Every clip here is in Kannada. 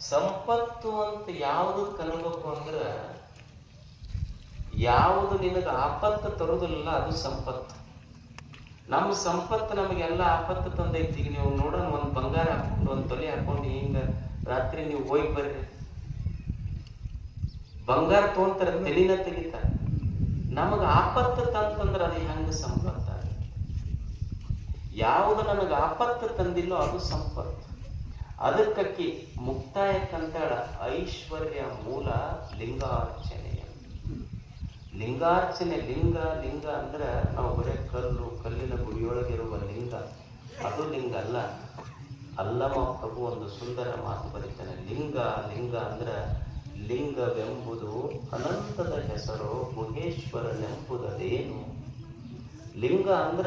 ಸಂಪತ್ತು ಅಂತ ಯಾವುದು ಕಲಬೇಕು ಅಂದ್ರೆ ಯಾವುದು ನಿನಗೆ ಆಪತ್ತು ತರುವುದಿಲ್ಲ, ಅದು ಸಂಪತ್ತು. ನಮ್ಮ ಸಂಪತ್ತು ನಮಗೆಲ್ಲ ಆಪತ್ತು ತಂದೈತಿ. ನೀವು ನೋಡೋಣ, ಒಂದು ಬಂಗಾರ ಹಾಕೊಂಡು ಒಂದು ತೊಲೆ ಹಾಕೊಂಡು ಹಿಂಗ ರಾತ್ರಿ ನೀವು ಹೋಗಿ ಬರ್ರಿ. ಬಂಗಾರ ತೊಗೊಂತಾರ, ತಲಿನ ತೆಗಿತಾರ. ನಮಗೆ ಆಪತ್ತು ತಂತಂದ್ರೆ ಅದು ಹೆಂಗೆ ಸಂಪತ್ತ? ಯಾವುದು ನನಗೆ ಆಪತ್ತು ತಂದಿಲ್ಲೋ ಅದು ಸಂಪತ್ತು. ಅದಕ್ಕಿ ಮುಕ್ತಾಯಕ್ಕಂತೇಳ ಐಶ್ವರ್ಯ ಮೂಲ ಲಿಂಗಾರ್ಚನೆಯ. ಲಿಂಗಾರ್ಚನೆ ಲಿಂಗ ಲಿಂಗ ಅಂದ್ರೆ ನಾವು ಬರೀ ಕಲ್ಲು, ಕಲ್ಲಿನ ಗುಡಿಯೊಳಗಿರುವ ಲಿಂಗ. ಅದು ಲಿಂಗ ಅಲ್ಲ. ಅಲ್ಲಮ ಪ್ರಭು ಒಂದು ಸುಂದರ ಮಾತು ಬರೀತಾನೆ. ಲಿಂಗ ಲಿಂಗ ಅಂದ್ರೆ ಲಿಂಗವೆಂಬುದು ಅನಂತದ ಹೆಸರು ಗುಹೇಶ್ವರನೆಂಬುದದೇನು ಲಿಂಗ ಅಂದ್ರ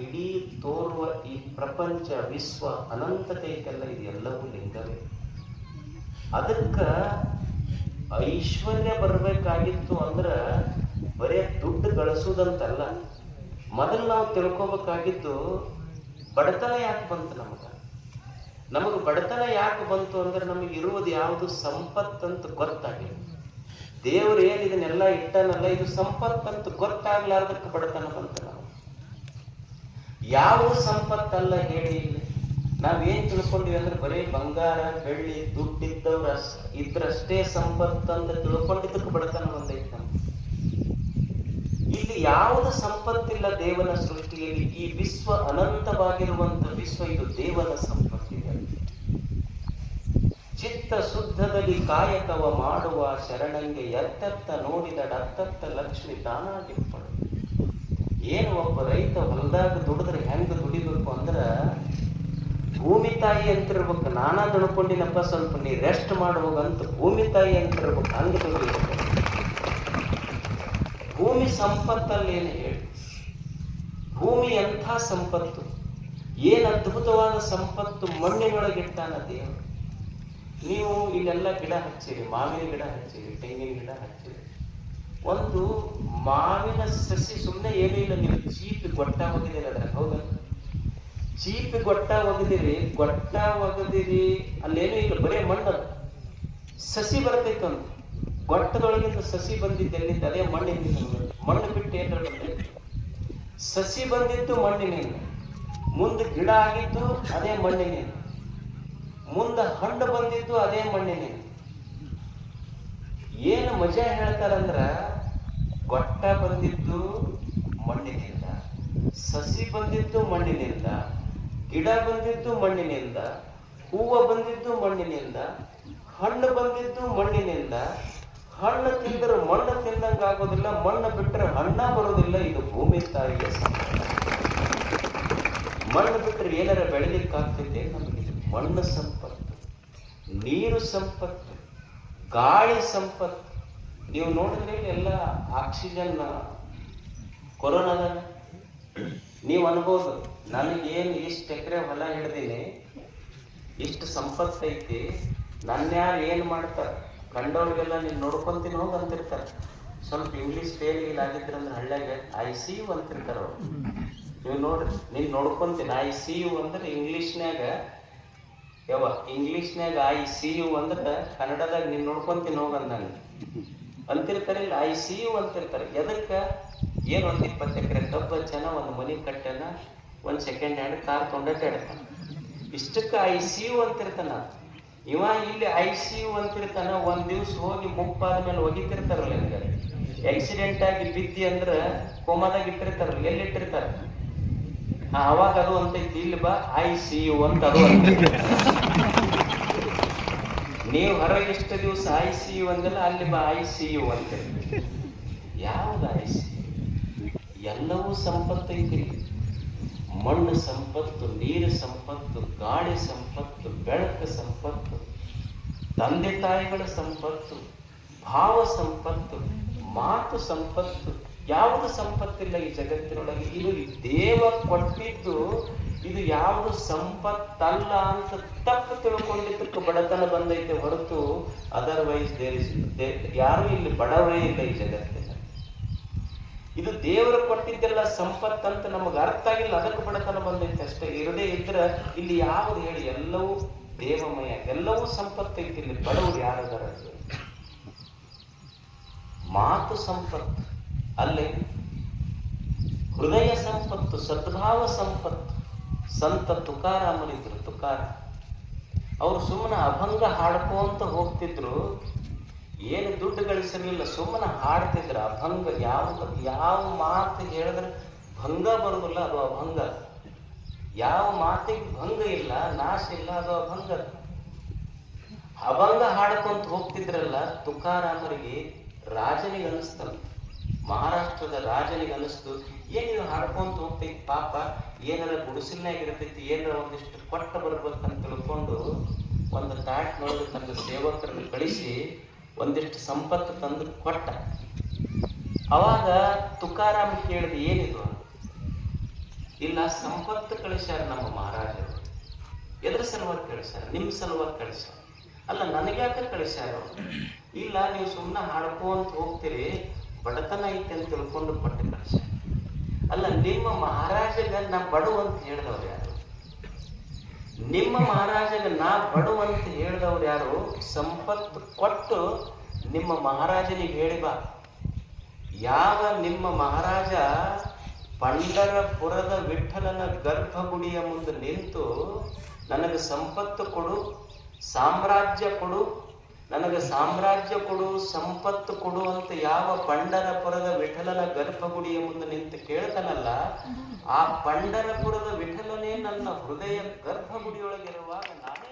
ಇಡೀ ತೋರುವ ಈ ಪ್ರಪಂಚ, ವಿಶ್ವ, ಅನಂತತೆಗೆಲ್ಲ ಇದೆಲ್ಲವೂ ಲಿಂಗವೇ. ಅದಕ್ಕ ಐಶ್ವರ್ಯ ಬರಬೇಕಾಗಿತ್ತು ಅಂದ್ರ ಬರೇ ದುಡ್ಡು ಗಳಿಸೋದಂತಲ್ಲ. ಮೊದಲು ನಾವು ತಿಳ್ಕೊಬೇಕಾಗಿದ್ದು ಬಡತನ ಯಾಕೆ ಬಂತು ನಮಗ? ನಮಗೆ ಬಡತನ ಯಾಕೆ ಬಂತು ಅಂದ್ರೆ ನಮಗೆ ಇರುವುದು ಯಾವುದು? ಸಂಪತ್ತಂತ ಗೊತ್ತಾಗಿಲ್ಲ. ದೇವರು ಏನು ಇದನ್ನೆಲ್ಲ ಇಟ್ಟನಲ್ಲ, ಇದು ಸಂಪತ್ತಂತ ಗೊತ್ತಾಗ್ಲಾರ್ದಕ್ಕೆ ಬಡತನ ಬಂತ ನಾವು ಯಾವ ಸಂಪತ್ತಲ್ಲ ಹೇಳಿ ಇಲ್ಲಿ? ನಾವೇನ್ ತಿಳ್ಕೊಂಡಿವಿ ಅಂದ್ರೆ ಬರೀ ಬಂಗಾರ, ಬೆಳ್ಳಿ, ದುಡ್ಡಿದ್ದವ್ರ ಇದ್ರಷ್ಟೇ ಅಂತ ತಿಳ್ಕೊಂಡಿದ್ದಕ್ಕೆ ಬಡತನ ಬಂದೈತೆ ನಮ್ಗೆ. ಇಲ್ಲಿ ಯಾವುದು ಸಂಪತ್ತಿಲ್ಲ ದೇವನ ಸೃಷ್ಟಿಯಲ್ಲಿ, ಈ ವಿಶ್ವ ಅನಂತವಾಗಿರುವಂತ ವಿಶ್ವ ಇದು ದೇವನ ಸಂಪತ್ತಿದೆ ಚಿತ್ತ ಶುದ್ಧದಲ್ಲಿ ಕಾಯಕವ ಮಾಡುವ ಶರಣಂಗೆ ಎತ್ತತ್ತ ನೋಡಿದಡತ್ತತ್ತ ಲಕ್ಷ್ಮಿ ತಾನಾಗಿಪ್ಪಳು ಏನು ಒಬ್ಬ ರೈತ ಹೊಲದಾಗ ದುಡಿದ್ರೆ ಹೆಂಗೆ ದುಡಿಬೇಕು ಅಂದ್ರೆ, ಭೂಮಿ ತಾಯಿ ಅಂತಿರ್ಬೇಕು, ನಾನಾ ದುಡ್ಕೊಂಡಿನಪ್ಪ ಸ್ವಲ್ಪ ನೀ ರೆಸ್ಟ್ ಮಾಡುವಾಗಂತ ಭೂಮಿ ತಾಯಿ ಅಂತಿರ್ಬೇಕು, ಹಂಗ ದುಡಿಬೇಕು. ಭೂಮಿ ಸಂಪತ್ತಲ್ಲಿ ಏನು ಹೇಳಿ? ಭೂಮಿ ಎಂಥ ಸಂಪತ್ತು? ಏನು ಅದ್ಭುತವಾದ ಸಂಪತ್ತು ಮಣ್ಣಿನೊಳಗಿಟ್ಟಾನ ದೇವರು? ನೀವು ಈಗೆಲ್ಲ ಗಿಡ ಹಚ್ಚಿರಿ, ಮಾವಿನ ಗಿಡ ಹಚ್ಚಿರಿ, ತೆಂಗಿನ ಗಿಡ ಹಚ್ಚಿರಿ. ಒಂದು ಮಾವಿನ ಸಸಿ ಸುಮ್ಮನೆ ಏನೂ ಇಲ್ಲ, ನೀವು ಚೀಪ್ ಗೊಟ್ಟ ಒಗೆದಿರಿ ಅದ್ರ ಹೌದಾ? ಚೀಪ್ ಗೊಟ್ಟ ಒಗೆದಿರಿ ಗೊಟ್ಟ ಒಗೆದಿರಿ ಅಲ್ಲೇನೂ ಇಲ್ಲ, ಬರೇ ಮಣ್ಣು ಸಸಿ ಬರ್ತೈತೆ ಒಂದು. ಗೊಟ್ಟದೊಳಗಿಂದ ಸಸಿ ಬಂದಿದ್ದೆ ಅದೇ ಮಣ್ಣಿನಿಂದ ಮಣ್ಣು ಬಿಟ್ಟು ಬಂದೈತೆ ಸಸಿ ಬಂದಿತ್ತು ಮಣ್ಣಿನಿಂದ. ಮುಂದೆ ಗಿಡ ಆಗಿತ್ತು ಅದೇ ಮಣ್ಣಿನಿಂದ. ಮುಂದೆ ಹಣ್ಣು ಬಂದಿದ್ದು ಅದೇ ಮಣ್ಣಿನ ಏನು ಮಜಾ ಹೇಳ್ತಾರಂದ್ರ ಗೊಟ್ಟ ಬಂದಿದ್ದು ಮಣ್ಣಿನಿಂದ, ಸಸಿ ಬಂದಿದ್ದು ಮಣ್ಣಿನಿಂದ, ಗಿಡ ಬಂದಿದ್ದು ಮಣ್ಣಿನಿಂದ, ಹೂವು ಬಂದಿದ್ದು ಮಣ್ಣಿನಿಂದ, ಹಣ್ಣು ಬಂದಿದ್ದು ಮಣ್ಣಿನಿಂದ, ಹಣ್ಣು ತಿಂದ್ರೆ ಮಣ್ಣು ತಿಂದಂಗ ಆಗೋದಿಲ್ಲ, ಮಣ್ಣು ಬಿಟ್ಟರೆ ಹಣ್ಣ ಬರೋದಿಲ್ಲ, ಇದು ಭೂಮಿ ಸಂಪತ್ತು. ಮಣ್ಣು ಬಿಟ್ಟರೆ ಏನಾರ ಬೆಳಿಲಿಕ್ಕೆ ಆಗ್ತೈತೆ ನಮಗೆ ಮಣ್ಣು ಸಂಪತ್ತು ನೀರು ಸಂಪತ್ತು ಗಾಳಿ ಸಂಪತ್ತು. ನೀವು ನೋಡಿದ್ರೆ ಎಲ್ಲ ಆಕ್ಸಿಜನ್ ಕೊರೋನಾದ. ನೀವು ಅನ್ಬೋದು ನನಗೇನು ಇಷ್ಟು ಎಕರೆ ಹೊಲ ಹಿಡ್ದೀನಿ ಇಷ್ಟು ಸಂಪತ್ತು ಐತಿ ನನ್ನ ಯಾರು ಏನು ಮಾಡ್ತಾರೆ? ಕಂಡವ್ರಿಗೆಲ್ಲ ನೀನು ನೋಡ್ಕೊಂತೀನಿ ಹೋಗಿ ಅಂತಿರ್ತಾರೆ. ಸ್ವಲ್ಪ ಇಂಗ್ಲೀಷ್ ಫೇಲ್ ಆಗಿದ್ರಂದ್ರೆ ಆಗಿದ್ರೆ ಅಂದ್ರೆ ಹಳ್ಳ್ಯಾಗ ಐ ಸಿ ಯು ಅಂತಿರ್ತಾರೆ ಅವರು. ನೀವು ನೋಡ್ರಿ ನೀನು ನೋಡ್ಕೊಂತೀನಿ ಐ ಸಿ ಯು ಅಂದ್ರೆ ಇಂಗ್ಲೀಷ್ನ್ಯಾಗ ಯಾವ ಇಂಗ್ಲೀಷ್ನಾಗ ಐ ಸಿ ಯು ಅಂದ್ರೆ ಕನ್ನಡದಾಗ ನೀನು ನೋಡ್ಕೊಂತೀನಿ ಹೋಗಂದಂಗೆ ನನಗೆ ಅಂತಿರ್ತಾರೆ ಇಲ್ಲ ಐ ಸಿ ಯು ಅಂತಿರ್ತಾರೆ. ಎದಕ್ಕೆ? ಏನು ಒಂದು ಇಪ್ಪತ್ತು ಎಕರೆ ಕಬ್ಬ ಹಚ್ಚಾನ ಒಂದು ಮನೆ ಕಟ್ಟನ, ಒಂದು ಸೆಕೆಂಡ್ ಹ್ಯಾಂಡ್ ಕಾರ್ ತೊಗೊಂಡಾಡ್ತಾನ ಇಷ್ಟಕ್ಕೆ ಐ ಸಿ ಯು ಅಂತಿರ್ತಾನ. ಇವ ಇಲ್ಲಿ ಐ ಸಿ ಯು ಅಂತಿರ್ತಾನ, ಒಂದು ದಿವ್ಸ ಹೋಗಿ ಮುಪ್ಪಾದ ಮೇಲೆ ಒಗಿತಿರ್ತಾರಲ್ಲ ನಿಮ್ಗೆ ಆಕ್ಸಿಡೆಂಟ್ ಆಗಿ ಬಿದ್ದಿ ಅಂದ್ರೆ ಕೋಮದಾಗ ಇಟ್ಟಿರ್ತಾರಲ್ಲ ಎಲ್ಲಿ ಇಟ್ಟಿರ್ತಾರ ಎಲ್ಲಿಟ್ಟಿರ್ತಾರ ಅವಾಗ ಅದು ಅಂತೈತಿ, ಇಲ್ಲಿ ಬಾ, ಐ ಸಿ ಯು ಅಂತ ಅದು. ನೀವು ಹೊರಗೆ ಎಷ್ಟು ದಿವಸ ಐ ಸಿ ಯು ಅಂದಲ್ಲ ಅಲ್ಲಿ ಬಾ ಐ ಸಿ ಯು ಅಂತ. ಯಾವ್ದು ಐ ಸಿ ಎಲ್ಲವೂ ಸಂಪತ್ತೈತಿ ಮಣ್ಣು ಸಂಪತ್ತು, ನೀರು ಸಂಪತ್ತು, ಗಾಳಿ ಸಂಪತ್ತು, ಬೆಳಕು ಸಂಪತ್ತು, ತಂದೆ ತಾಯಿಗಳ ಸಂಪತ್ತು, ಭಾವ ಸಂಪತ್ತು, ಮಾತು ಸಂಪತ್ತು, ಯಾವುದು ಸಂಪತ್ತಿಲ್ಲ ಈ ಜಗತ್ತಿನೊಳಗೆ. ಇದು ದೇವ ಕೊಟ್ಟಿದ್ದು ಇದು ಯಾವುದು ಸಂಪತ್ತಲ್ಲ ಅಂತ ತಪ್ಪು ತಿಳ್ಕೊಂಡಿದ್ದಕ್ಕೆ ಬಡತನ ಬಂದೈತೆ ಹೊರತು ಅದರ್ವೈಸ್ ದೇರ್ ಇಸ್ ಯಾರು ಇಲ್ಲಿ ಬಡವರೇ ಇಲ್ಲ ಈ ಜಗತ್ತಿನ ಇದು ದೇವರು ಕೊಟ್ಟಿದ್ದೆಲ್ಲ ಅಂತ ನಮಗೆ ಅರ್ಥ ಆಗಿಲ್ಲ, ಅದಕ್ಕೆ ಬಡತನ ಬಂದೈತೆ ಅಷ್ಟೇ. ಇರದೇ ಇದ್ರೆ ಇಲ್ಲಿ ಯಾವುದು ಹೇಳಿ ಎಲ್ಲವೂ ದೇವಮಯ, ಎಲ್ಲವೂ ಸಂಪತ್ತೈತಿ ಇಲ್ಲಿ. ಬಡವರು ಯಾರದಾರ ಮಾತು ಸಂಪತ್ತು, ಅಲ್ಲೇ ಹೃದಯ ಸಂಪತ್ತು, ಸದ್ಭಾವ ಸಂಪತ್ತು ಸಂತ ತುಕಾರಾಮರಿದ್ರು ತುಕಾರ. ಅವರು ಸುಮ್ಮನೆ ಅಭಂಗ ಹಾಡ್ಕೊಂತ ಹೋಗ್ತಿದ್ರು. ಏನು ದುಡ್ಡು ಗಳಿಸಿರ್ಲಿಲ್ಲ ಸುಮ್ಮನೆ ಹಾಡ್ತಿದ್ರು. ಅಭಂಗ ಯಾವ ಯಾವ ಮಾತು ಹೇಳಿದ್ರೆ ಭಂಗ ಬರುದಿಲ್ಲ, ಅದು ಅಭಂಗ. ಯಾವ ಮಾತಿಗೆ ಭಂಗ ಇಲ್ಲ, ನಾಶ ಇಲ್ಲ, ಅದು ಅಭಂಗ. ಅಭಂಗ ಹಾಡ್ಕೊಂತ ಹೋಗ್ತಿದ್ರಲ್ಲ, ತುಕಾರಾಮರಿಗೆ ರಾಜನಿಗೆ ಅನಿಸ್ತಲ್ಲ ಮಹಾರಾಷ್ಟ್ರದ ರಾಜನಿಗೆ ಅನಿಸ್ತು. ಏನು ಹಾಡ್ಕೊಂತ ಹೋಗ್ತೈತಿ ಪಾಪ? ಏನಾರ ಗುಡಿಸಲ್ನಾಗಿರ್ತೈತಿ, ಏನಾರ ಒಂದಿಷ್ಟು ಕೊಟ್ಟ ಬರ್ಬೇಕಂತ ತಿಳ್ಕೊಂಡು ಒಂದು ತಾಟ್ನೊಳಗೆ ತನ್ನ ಸೇವಕರನ್ನು ಕಳಿಸಿ ಒಂದಿಷ್ಟು ಸಂಪತ್ತು ತಂದು ಕೊಟ್ಟ. ಅವಾಗ ತುಕಾರಾಮ್ ಕೇಳಿದ ಏನಿದು? ಇಲ್ಲ, ಸಂಪತ್ತು ಕಳಿಸ್ಯಾರ ನಮ್ಮ ಮಹಾರಾಜರು. ಎದ್ರ ಸಲುವಾಗಿ ಕಳಿಸ್ಯಾರ? ನಿಮ್ಮ ಸಲುವಾಗಿ ಕಳಿಸ್ಯಾರ. ಅಲ್ಲ ನನಗ್ಯಾಕೆ ಕಳಿಸ್ಯಾರ? ಇಲ್ಲ, ನೀವು ಸುಮ್ಮನೆ ಹಾಡ್ಕೊಂತ ಹೋಗ್ತೀರಿ, ಬಡತನ ಐತೆ ಅಂತ ತಿಳ್ಕೊಂಡು ಕೊಟ್ಟು ಕಳಿಸ್ಯಾರ. ಅಲ್ಲ, ನಿಮ್ಮ ಮಹಾರಾಜಗ ನಾ ಬಡು ಅಂತ ಹೇಳಿದವ್ರು ಯಾರು? ನಿಮ್ಮ ಮಹಾರಾಜಗ ನಾ ಬಡು ಅಂತ ಹೇಳಿದವ್ರು ಯಾರು? ಸಂಪತ್ತು ಕೊಟ್ಟು ನಿಮ್ಮ ಮಹಾರಾಜನಿಗೆ ಹೇಳಿ ಬಾ. ಯಾವ ನಿಮ್ಮ ಮಹಾರಾಜ ಪಂಡರಪುರದ ವಿಠಲನ ಗರ್ಭಗುಡಿಯ ಮುಂದೆ ನಿಂತು ನನಗೆ ಸಂಪತ್ತು ಕೊಡು, ಸಾಮ್ರಾಜ್ಯ ಕೊಡು ನನಗೆ ಸಾಮ್ರಾಜ್ಯ ಕೊಡು ಸಂಪತ್ತು ಕೊಡು ಅಂತ ಯಾವ ಪಂಡರಪುರದ ವಿಠಲನ ಗರ್ಭಗುಡಿಯ ಮುಂದೆ ನಿಂತು ಕೇಳ್ತಾನಲ್ಲ ಆ ಪಂಡರಪುರದ ವಿಠಲನೇ ನನ್ನ ಹೃದಯ ಗರ್ಭಗುಡಿಯೊಳಗಿರುವಾಗ ನಾನೇ